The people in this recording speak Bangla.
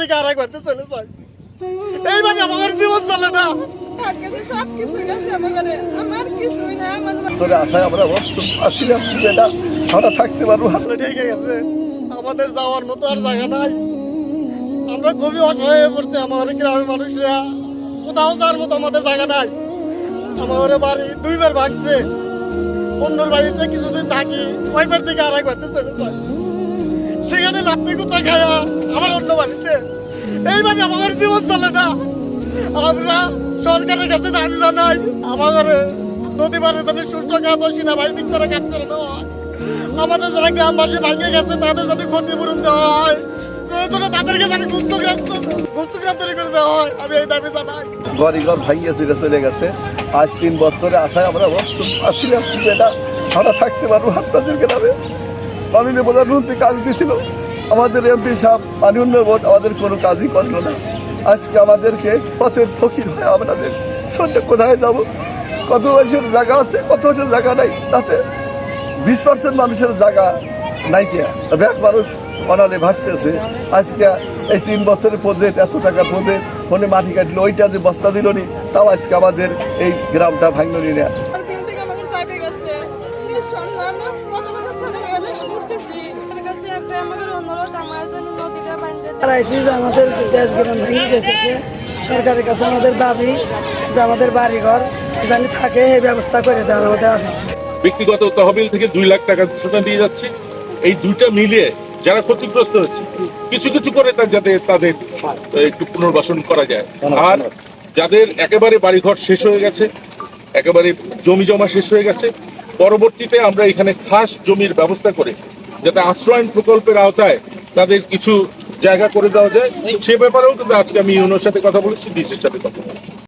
থেকে আরেক বাড়িতে চলে যায় এইভাবে আমার জীবন চলে না। তার আমার। আমার আমার আশায় আমরা আসিলাম আমরা থাকতে পারব। ঠিক আমাদের যাওয়ার মতো আর জায়গা নাই। আমরা খুবই অসহায় হয়ে পড়ছি আমাদের গ্রামের মানুষরা। কোথাও যাওয়ার মতো আমাদের জায়গা নাই। আমাদের বাড়ি দুইবার ভাগছে অন্যর বাড়িতে কিছুদিন থাকি। ওইবার থেকে আরেক বাড়িতে চলে যায় সেখানে লাফি কুত্তা খায়া আমার বাড়িতে। এইভাবে আমাদের জীবন চলে না। আমরা সরকারের কাছে দাবি জানাই, আমাদের নদী পারে তাদের সুস্থ কাজ হয় সেনাবাহিনীর তারা কাজ করে দেওয়া আমাদের যারা গ্রামবাসী ভাঙে গেছে, তাদের যাতে ক্ষতিপূরণ দেওয়া হয় তাদেরকে তৈরি করে দেওয়া হয়, আমি এই চলে গেছে। আজ তিন বছরে আশায় আমরা আমরা থাকতে পারব প্রধানমন্ত্রী কাজ দিয়েছিল আমাদের এমপি সাহেব মাননীয় বোর্ড আমাদের কোনো কাজই করল না। আজকে আমাদেরকে পথের ফকির হয়ে আমাদের সন্ধ্যে কোথায় যাব? কত বয়সের জায়গা আছে, কত বছর জায়গা নাই? তাতে বিশ পার্সেন্ট মানুষের জায়গা নাই কে? ব্যাগ মানুষ অনালে ভাসতেছে। আজকে এই তিন বছরের প্রজেক্ট এত টাকা প্রজেক্ট ফোনে মাটি কাটলো, ওইটা যে বস্তা দিল নি তাও আজকে আমাদের এই গ্রামটা ভাঙলো নি। না আমার একটা আমাদের অনুরোধ আমার জন্য নদীটা বানিয়ে আমাদের দেশ গ্রাম ভেঙে যেতেছে সরকারের কাছে আমাদের দাবি যে আমাদের বাড়িঘর জানি থাকে এই ব্যবস্থা করে দেওয়ার আমাদের ব্যক্তিগত তহবিল থেকে দুই লাখ টাকা ঘোষণা দিয়ে যাচ্ছি। এই দুইটা মিলিয়ে যারা ক্ষতিগ্রস্ত হচ্ছে কিছু কিছু করে তার যাতে তাদের একটু পুনর্বাসন করা যায়। আর যাদের একেবারে বাড়িঘর শেষ হয়ে গেছে একেবারে জমি জমা শেষ হয়ে গেছে পরবর্তীতে আমরা এখানে খাস জমির ব্যবস্থা করে যাতে আশ্রয়ন প্রকল্পের আওতায় তাদের কিছু জায়গা করে দেওয়া যায়। সে ব্যাপারেও কিন্তু আজকে আমি ইউনোর সাথে কথা বলেছি, ডিসির সাথে কথা বলেছি।